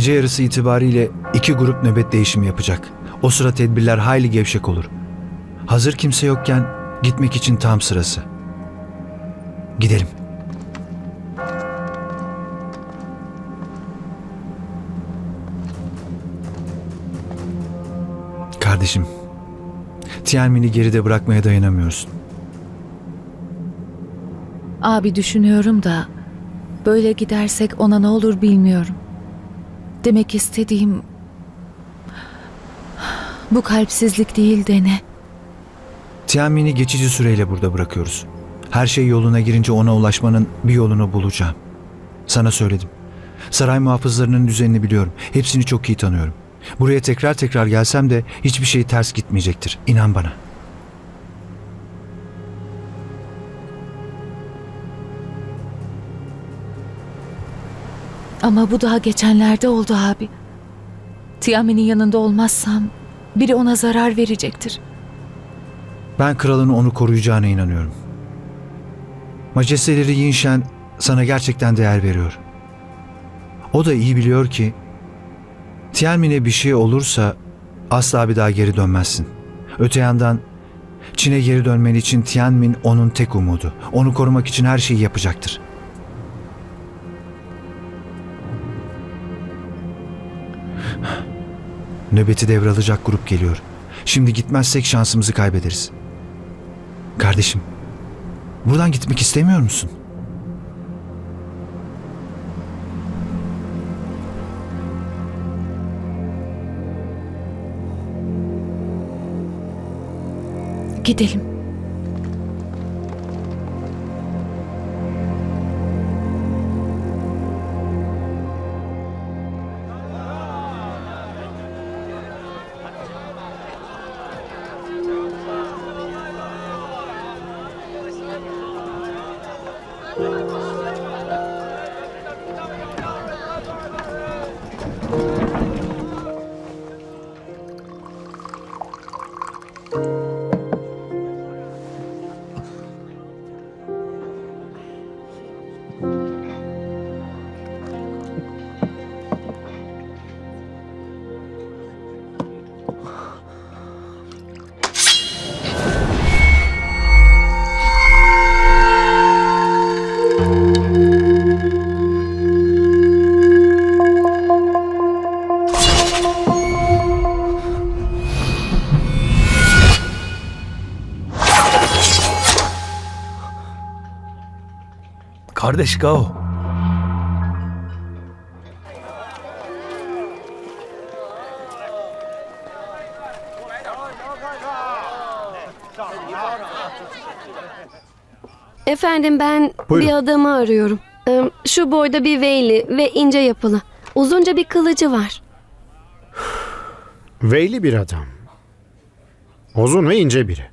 Gece yarısı itibariyle iki grup nöbet değişimi yapacak. O sıra tedbirler hayli gevşek olur. Hazır kimse yokken gitmek için tam sırası. Gidelim. Kardeşim, Tianmin'i geride bırakmaya dayanamıyorsun. Abi düşünüyorum da böyle gidersek ona ne olur bilmiyorum. Demek istediğim bu kalpsizlik değil de ne? Tianmin'i geçici süreyle burada bırakıyoruz. Her şey yoluna girince ona ulaşmanın bir yolunu bulacağım. Sana söyledim. Saray muhafızlarının düzenini biliyorum. Hepsini çok iyi tanıyorum. Buraya tekrar tekrar gelsem de hiçbir şey ters gitmeyecektir. İnan bana. Ama bu daha geçenlerde oldu abi. Tiami'nin yanında olmazsam biri ona zarar verecektir. Ben kralın onu koruyacağına inanıyorum. Majesteleri Yinshen sana gerçekten değer veriyor. O da iyi biliyor ki Tianmin'e bir şey olursa asla bir daha geri dönmezsin. Öte yandan Çin'e geri dönmen için Tianmin onun tek umudu. Onu korumak için her şeyi yapacaktır. Nöbeti devralacak grup geliyor. Şimdi gitmezsek şansımızı kaybederiz. Kardeşim, buradan gitmek istemiyor musun? Gidelim. Kardeş Gao. Efendim ben Buyurun. bir adamı arıyorum. Ee, Şu boyda bir veyli ve ince yapılı. Uzunca bir kılıcı var. Veyli bir adam. Uzun ve ince biri.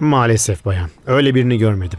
Maalesef bayan. Öyle birini görmedim.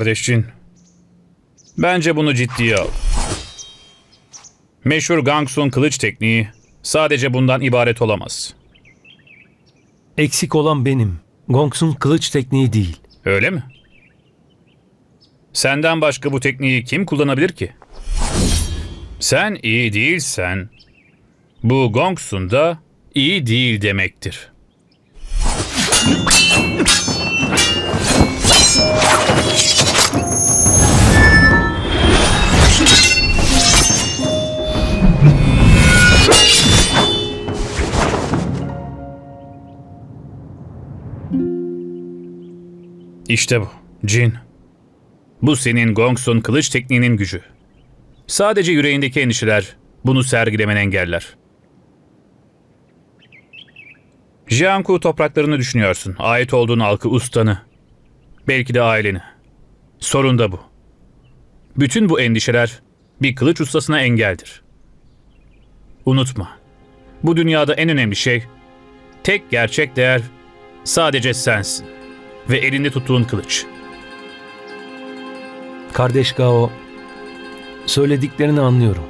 Kardeşçin, bence bunu ciddiye al. Meşhur Gangsun kılıç tekniği sadece bundan ibaret olamaz. Eksik olan benim. Gongsun kılıç tekniği değil. Öyle mi? Senden başka bu tekniği kim kullanabilir ki? Sen iyi değilsen, bu Gongsun da iyi değil demektir. İşte bu. Jin. Bu senin Gongsun kılıç tekniğinin gücü. Sadece yüreğindeki endişeler bunu sergilemeni engeller. Jianku topraklarını düşünüyorsun. Ait olduğun halkı, ustanı. Belki de aileni. Sorun da bu. Bütün bu endişeler bir kılıç ustasına engeldir. Unutma. Bu dünyada en önemli şey, tek gerçek değer sadece sensin. Ve elinde tuttuğun kılıç. Kardeş Gao, söylediklerini anlıyorum.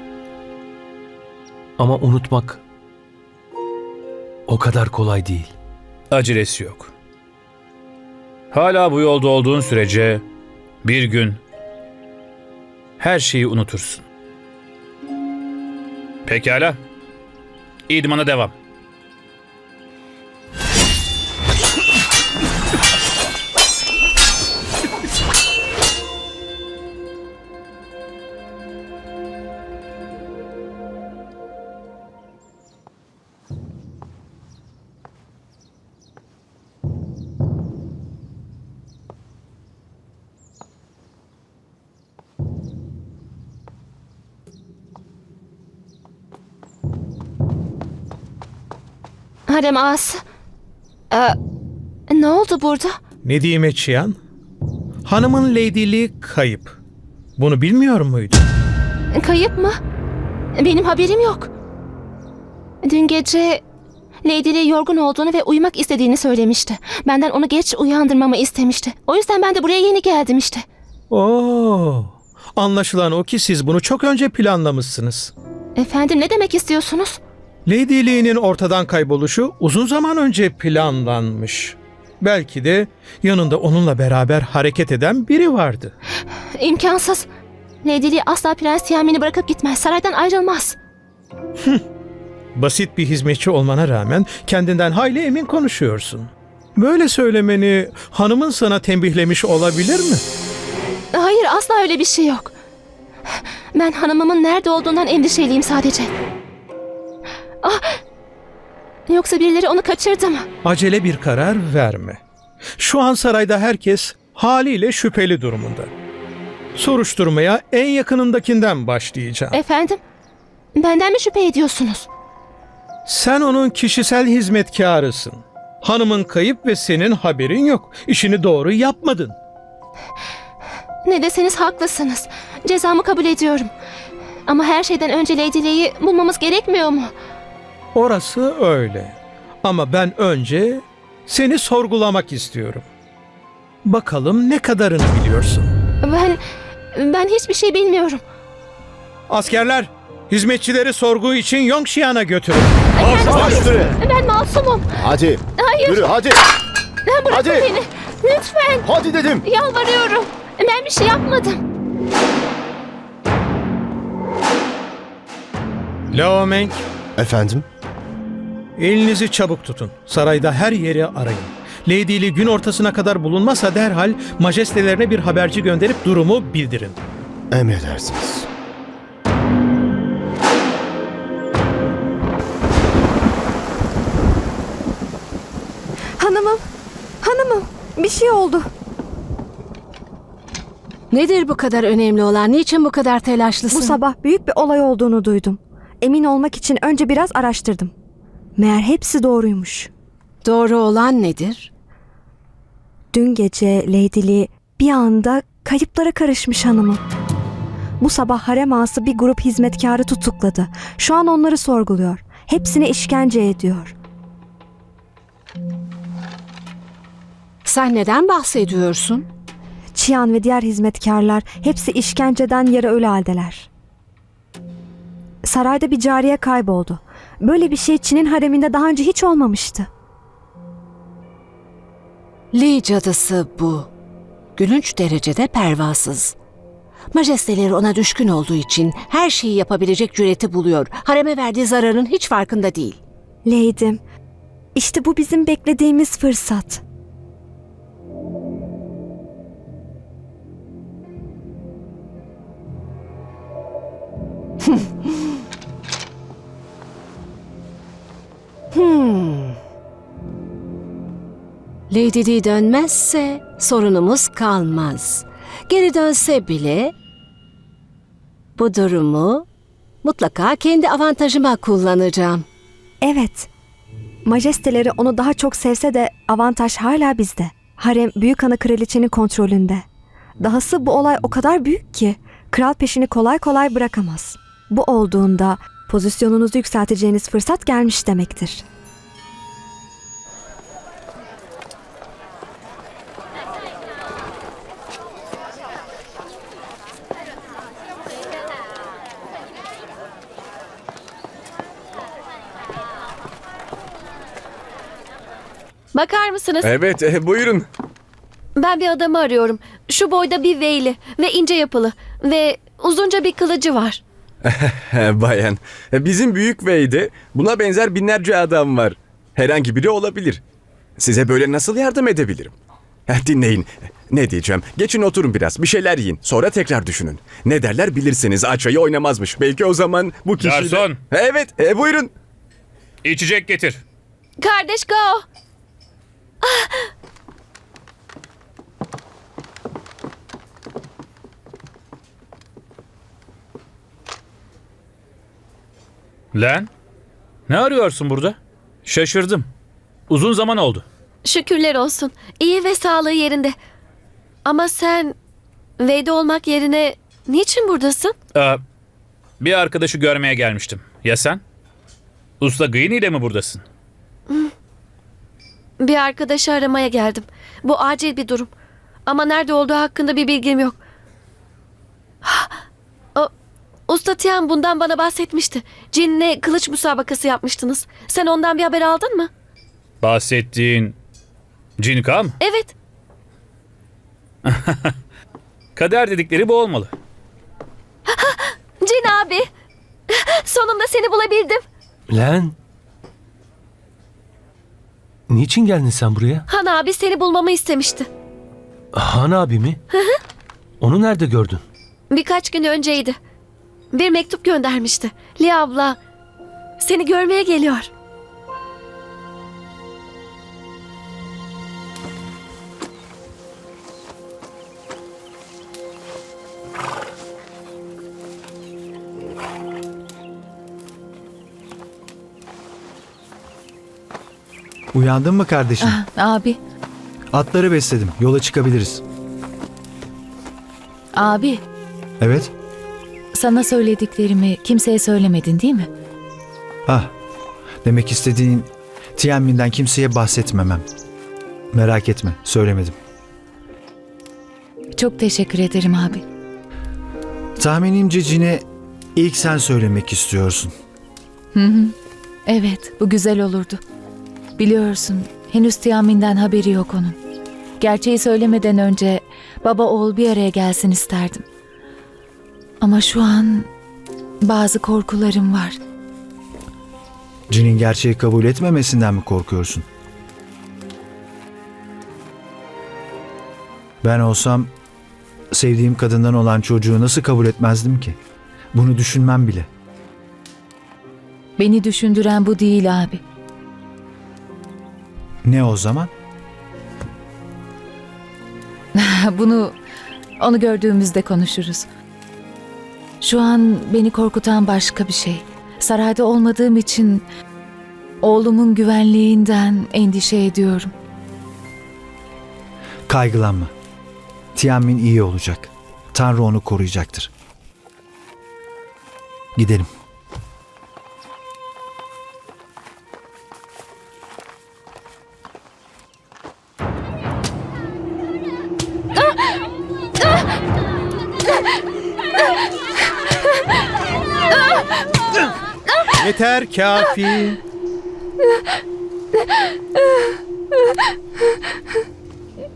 Ama unutmak o kadar kolay değil. Acelesi yok. Hala bu yolda olduğun sürece bir gün her şeyi unutursun. Pekala. İdmana devam. Harem ağası. Ee, ne oldu burada? Ne diyeyim Eçiyan? Hanımın ladyliği kayıp. Bunu bilmiyor muydun? Kayıp mı? Benim haberim yok. Dün gece Lady Lee yorgun olduğunu ve uyumak istediğini söylemişti. Benden onu geç uyandırmamı istemişti. O yüzden ben de buraya yeni geldim işte. Oo. Anlaşılan o ki siz bunu çok önce planlamışsınız. Efendim ne demek istiyorsunuz? Ladyliğinin ortadan kayboluşu uzun zaman önce planlanmış. Belki de yanında onunla beraber hareket eden biri vardı. İmkansız. Lady Lee asla Prens Tiamin'i bırakıp gitmez. Saraydan ayrılmaz. Basit bir hizmetçi olmana rağmen kendinden hayli emin konuşuyorsun. Böyle söylemeni hanımın sana tembihlemiş olabilir mi? Hayır asla öyle bir şey yok. Ben hanımımın nerede olduğundan endişeliyim sadece. Ah! Yoksa birileri onu kaçırdı mı? Acele bir karar verme. Şu an sarayda herkes haliyle şüpheli durumunda. Soruşturmaya en yakınındakinden başlayacağım. Efendim? Benden mi şüphe ediyorsunuz? Sen onun kişisel hizmetkarısın. Hanımın kayıp ve senin haberin yok. İşini doğru yapmadın. Ne deseniz haklısınız. Cezamı kabul ediyorum. Ama her şeyden önce Lady Lee'yi bulmamız gerekmiyor mu? Orası öyle. Ama ben önce seni sorgulamak istiyorum. Bakalım ne kadarını biliyorsun. Ben... Ben hiçbir şey bilmiyorum. Askerler, hizmetçileri sorgu için Yongxian'a götürün. Ben masumum. Hadi. Hayır. Yürü hadi. Bırakın Hadi. beni. Lütfen. Hadi dedim. Yalvarıyorum. Ben bir şey yapmadım. Lao Meng, Efendim? Elinizi çabuk tutun. Sarayda her yeri arayın. Lady Lee gün ortasına kadar bulunmasa derhal majestelerine bir haberci gönderip durumu bildirin. Emredersiniz. Hanımım, hanımım bir şey oldu. Nedir bu kadar önemli olan? Niçin bu kadar telaşlısın? Bu sabah büyük bir olay olduğunu duydum. Emin olmak için önce biraz araştırdım. Meğer hepsi doğruymuş. Doğru olan nedir? Dün gece Lady Lee bir anda kayıplara karışmış hanımım. Bu sabah harem ağası bir grup hizmetkarı tutukladı. Şu an onları sorguluyor. Hepsine işkence ediyor. Sen neden bahsediyorsun? Çiyan ve diğer hizmetkarlar hepsi işkenceden yarı ölü haldeler. Sarayda bir cariye kayboldu. Böyle bir şey Çin'in hareminde daha önce hiç olmamıştı. Lee cadısı bu. Gülünç derecede pervasız. Majesteleri ona düşkün olduğu için her şeyi yapabilecek cüreti buluyor. Hareme verdiği zararın hiç farkında değil. Leydim, işte bu bizim beklediğimiz fırsat. Lady Di dönmezse sorunumuz kalmaz. Geri dönse bile bu durumu mutlaka kendi avantajıma kullanacağım. Evet, Majesteleri onu daha çok sevse de avantaj hala bizde. Harem büyük ana kraliçenin kontrolünde. Dahası bu olay o kadar büyük ki kral peşini kolay kolay bırakamaz. Bu olduğunda pozisyonunuzu yükselteceğiniz fırsat gelmiş demektir. Bakar mısınız? Evet, e, buyurun. Ben bir adamı arıyorum. Şu boyda bir veyli ve ince yapılı ve uzunca bir kılıcı var. Bayan, e, bizim büyük beyde buna benzer binlerce adam var. Herhangi biri olabilir. Size böyle nasıl yardım edebilirim? Eh, Dinleyin. Ne diyeceğim? Geçin oturun biraz. Bir şeyler yiyin. Sonra tekrar düşünün. Ne derler bilirsiniz. Açayı oynamazmış. Belki o zaman bu kişi... de- Garson! Evet, e, buyurun. İçecek getir. Kardeş Go! Lan? Ne arıyorsun burada? Şaşırdım. Uzun zaman oldu. Şükürler olsun. İyi ve sağlığı yerinde. Ama sen Veyde olmak yerine niçin buradasın? Ee, bir arkadaşı görmeye gelmiştim. Ya sen? Usta Gıyni ile mi buradasın? Bir arkadaşı aramaya geldim. Bu acil bir durum. Ama nerede olduğu hakkında bir bilgim yok. Usta Tian bundan bana bahsetmişti. Cin'le kılıç müsabakası yapmıştınız. Sen ondan bir haber aldın mı? Bahsettiğin Cinka mı? Evet. Kader dedikleri bu olmalı. Cin abi. Sonunda seni bulabildim. Lan. Niçin geldin sen buraya? Han abi seni bulmamı istemişti. Han abi mi? Onu nerede gördün? Birkaç gün önceydi. Bir mektup göndermişti. Lia abla seni görmeye geliyor. Uyandın mı kardeşim? Ah, abi, Atları besledim. Yola çıkabiliriz. abi Evet. Sana söylediklerimi kimseye söylemedin değil mi? Ah. Demek istediğin Tianmin'den kimseye bahsetmemem. Merak etme. Söylemedim. Çok teşekkür ederim abi. Tahminimce Cin'e ilk sen söylemek istiyorsun. Hı hı. Evet, bu güzel olurdu. Biliyorsun, henüz Tiamin'den haberi yok onun. Gerçeği söylemeden önce baba oğul bir araya gelsin isterdim. Ama şu an bazı korkularım var. Cin'in gerçeği kabul etmemesinden mi korkuyorsun? Ben olsam sevdiğim kadından olan çocuğu nasıl kabul etmezdim ki? Bunu düşünmem bile. Beni düşündüren bu değil abi. Ne o zaman? Bunu onu gördüğümüzde konuşuruz. Şu an beni korkutan başka bir şey. Sarayda olmadığım için oğlumun güvenliğinden endişe ediyorum. Kaygılanma. Tianmin iyi olacak. Tanrı onu koruyacaktır. Gidelim. Yeter kafi.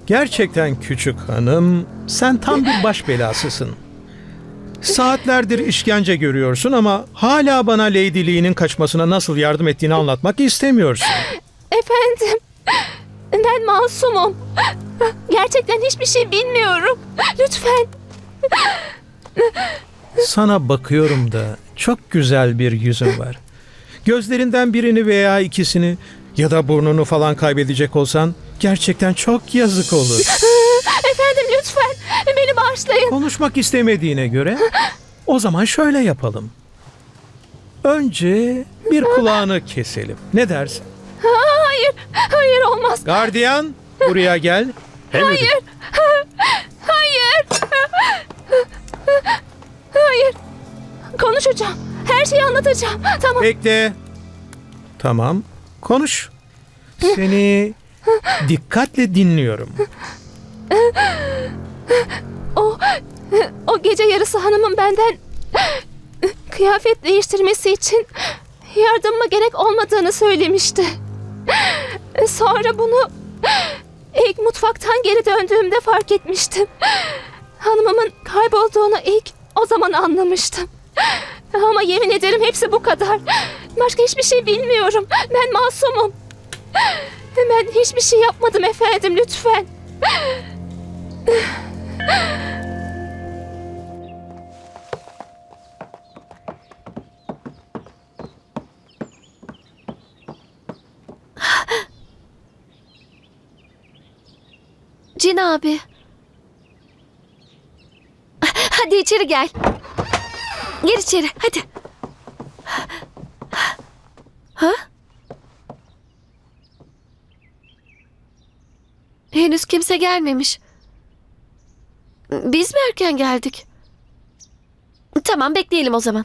Gerçekten küçük hanım, sen tam bir baş belasısın. Saatlerdir işkence görüyorsun ama hala bana Lady Lee'nin kaçmasına nasıl yardım ettiğini anlatmak istemiyorsun. Efendim, ben masumum. Gerçekten hiçbir şey bilmiyorum. Lütfen. Sana bakıyorum da çok güzel bir yüzün var. Gözlerinden birini veya ikisini ya da burnunu falan kaybedecek olsan gerçekten çok yazık olur. Efendim lütfen. Beni bağışlayın. Konuşmak istemediğine göre o zaman şöyle yapalım. Önce bir kulağını keselim. Ne dersin? Hayır, hayır olmaz. Gardiyan buraya gel. Hayır. Hayır. Hayır. Konuşacağım. Her şeyi anlatacağım. Tamam. Bekle. Tamam. Konuş. Seni dikkatle dinliyorum. O o gece yarısı hanımın benden kıyafet değiştirmesi için yardımıma gerek olmadığını söylemişti. Sonra bunu ilk mutfaktan geri döndüğümde fark etmiştim. Hanımımın kaybolduğunu ilk o zaman anlamıştım. Ama yemin ederim hepsi bu kadar. Başka hiçbir şey bilmiyorum. Ben masumum. Ben hiçbir şey yapmadım efendim lütfen. Cin abi. Hadi içeri gel. Gir içeri hadi. Ha? Henüz kimse gelmemiş. Biz mi erken geldik? Tamam bekleyelim o zaman.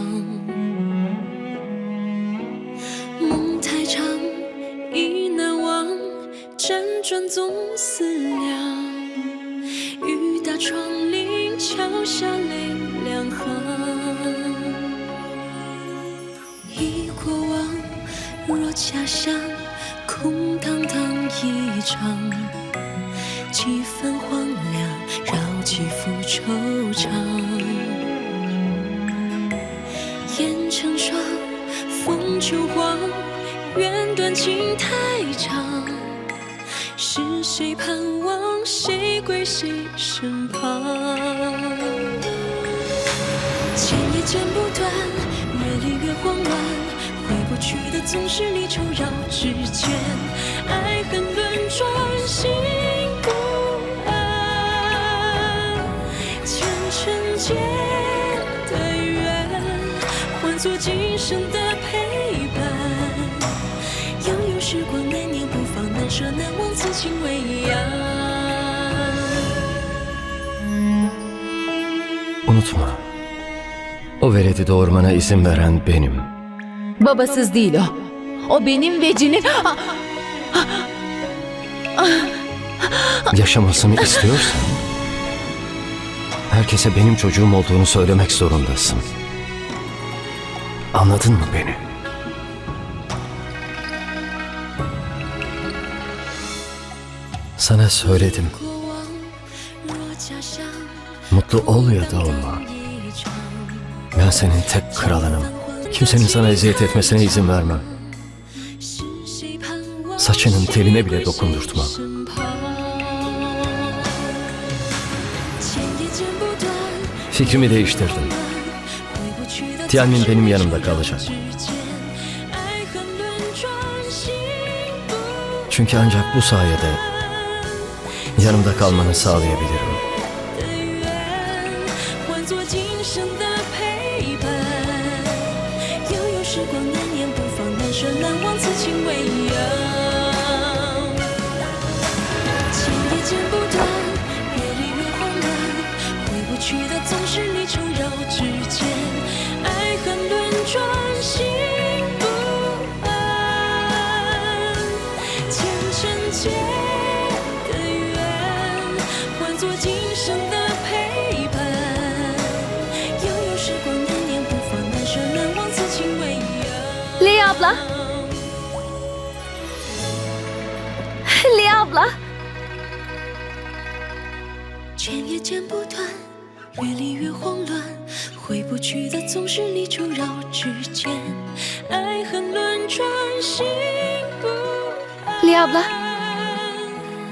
秋黄，缘断情太长，是谁盼望谁归谁身旁？剪也剪不断，越理越慌乱，回不去的总是。O veledi doğurmana izin veren benim. Babasız değil o. O benim ve Cin'in... Ah, Yaşamasını istiyorsan... Herkese benim çocuğum olduğunu söylemek zorundasın. Anladın mı beni? Sana söyledim. Mutlu ol ya da olma. Senin tek kralınım. Kimsenin sana eziyet etmesine izin vermem. Saçının teline bile dokundurtmam. Fikrimi değiştirdim. Tianmin benim yanımda kalacak. Çünkü ancak bu sayede yanımda kalmanı sağlayabilirim.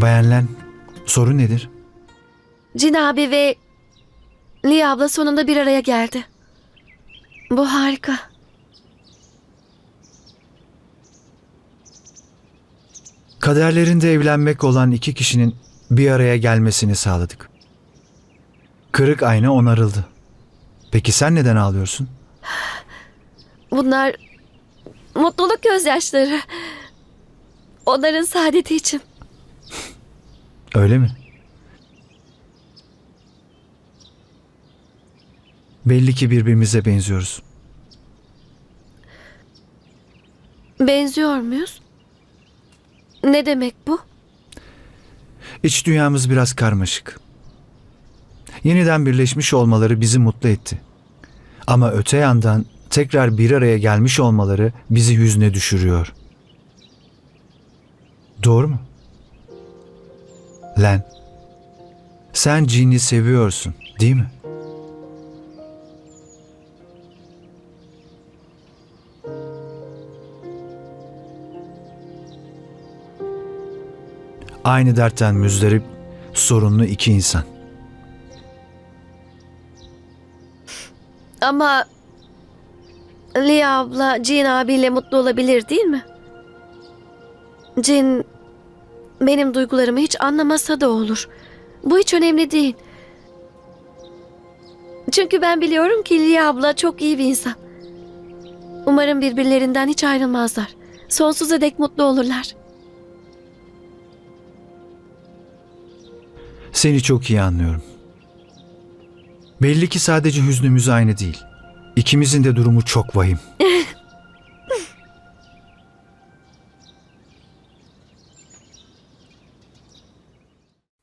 Bayan Len, sorun nedir? Cin abi ve Lia abla sonunda bir araya geldi. Bu harika. Kaderlerinde evlenmek olan iki kişinin bir araya gelmesini sağladık. Kırık ayna onarıldı. Peki sen neden ağlıyorsun? Bunlar mutluluk gözyaşları. Onların saadeti için. Öyle mi? Belli ki birbirimize benziyoruz. Benziyor muyuz? Ne demek bu? İç dünyamız biraz karmaşık. Yeniden birleşmiş olmaları bizi mutlu etti. Ama öte yandan tekrar bir araya gelmiş olmaları bizi hüzne düşürüyor. Doğru mu? Len, sen Jean'i seviyorsun, değil mi? Aynı dertten müzdarip, sorunlu iki insan. Ama Lia abla Cin abiyle mutlu olabilir değil mi? Cin benim duygularımı hiç anlamasa da olur. Bu hiç önemli değil. Çünkü ben biliyorum ki Lia abla çok iyi bir insan. Umarım birbirlerinden hiç ayrılmazlar. Sonsuza dek mutlu olurlar. Seni çok iyi anlıyorum. Belli ki sadece hüznümüz aynı değil. İkimizin de durumu çok vahim.